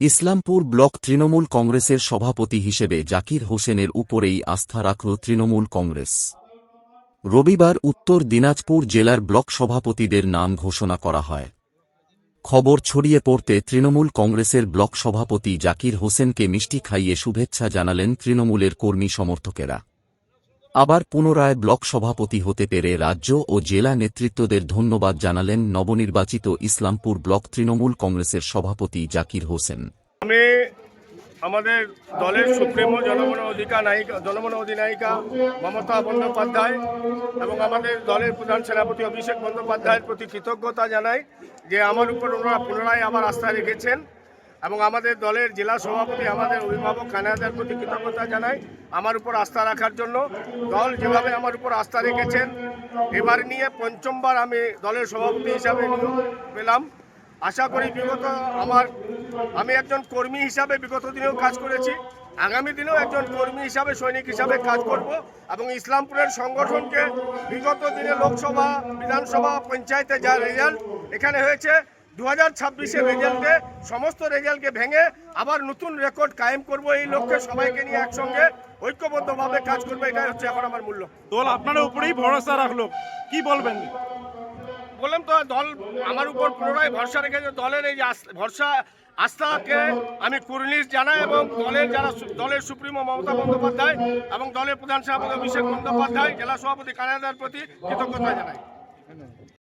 Islampur block Trinamool কংগ্রেসের সভাপতি হিসেবে জাকির হোসেনের উপরেই আস্থা রাখল তৃণমূল কংগ্রেস। রবিবার উত্তর দিনাজপুর জেলার ব্লক সভাপতিদের নাম ঘোষণা করা হয়। খবর ছড়িয়ে পড়তে তৃণমূল কংগ্রেসের ব্লক সভাপতি জাকির হোসেনকে মিষ্টি খাইয়ে শুভেচ্ছা জানালেন তৃণমূলের কর্মী সমর্থকেরা। আবার পুনরায় ব্লক সভাপতি হতে পেরে রাজ্য ও জেলা নেতৃত্বদের ধন্যবাদ জানালেন নবনির্বাচিত ইসলামপুর ব্লক তৃণমূল কংগ্রেসের সভাপতি জাকির হোসেন। আমি আমাদের দলের সুপ্রিমো জনগণ অধিকার নায়িকা, জনগণ অধিনায়িকা মমতা বন্দ্যোপাধ্যায় এবং আমাদের দলের প্রধান সেনাপতি অভিষেক বন্দ্যোপাধ্যায়ের প্রতি কৃতজ্ঞতা জানাই যে আমার উপর ওনারা পুনরায় আবার আস্থা রেখেছেন। এবং আমাদের দলের জেলা সভাপতি, আমাদের অভিভাবক কানাদার প্রতি কৃতজ্ঞতা জানাই আমার উপর আস্থা রাখার জন্য। দল যেভাবে আমার উপর আস্থা রেখেছেন, এবার নিয়ে পঞ্চমবার আমি দলের সভাপতি হিসাবে নিয়োগ পেলাম। আশা করি বিগত আমার, আমি একজন কর্মী হিসাবে বিগত দিনেও কাজ করেছি। আগামী দিনেও একজন কর্মী হিসাবে, সৈনিক হিসাবে কাজ করব এবং ইসলামপুরের সংগঠনকে বিগত দিনে লোকসভা, বিধানসভা, পঞ্চায়েতে যা রেজাল্ট এখানে হয়েছে দু হাজার ছাব্বিশের রেজাল্টে সমস্ত রেজাল্টকে ভেঙে আবার নতুন রেকর্ড কায়েম করব এই লক্ষ্যে সবাইকে নিয়ে একসঙ্গে ঐক্যবদ্ধভাবে কাজ করব এটাই হচ্ছে এখন আমার মূল্য দল আপনার উপরেই ভরসা রাখল। কি বলবেন? বললাম তো দল আমার উপর পুনরায় ভরসা রেখেছে দলের এই ভরসা আস্থাকে আমি কুর্নিশ জানাই এবং দলের যারা দলের সুপ্রিমো মমতা বন্দ্যোপাধ্যায় এবং দলের প্রধান সভাপতি অভিষেক বন্দ্যোপাধ্যায় জেলা সভাপতি কানাদার প্রতি কৃতজ্ঞতা জানাই।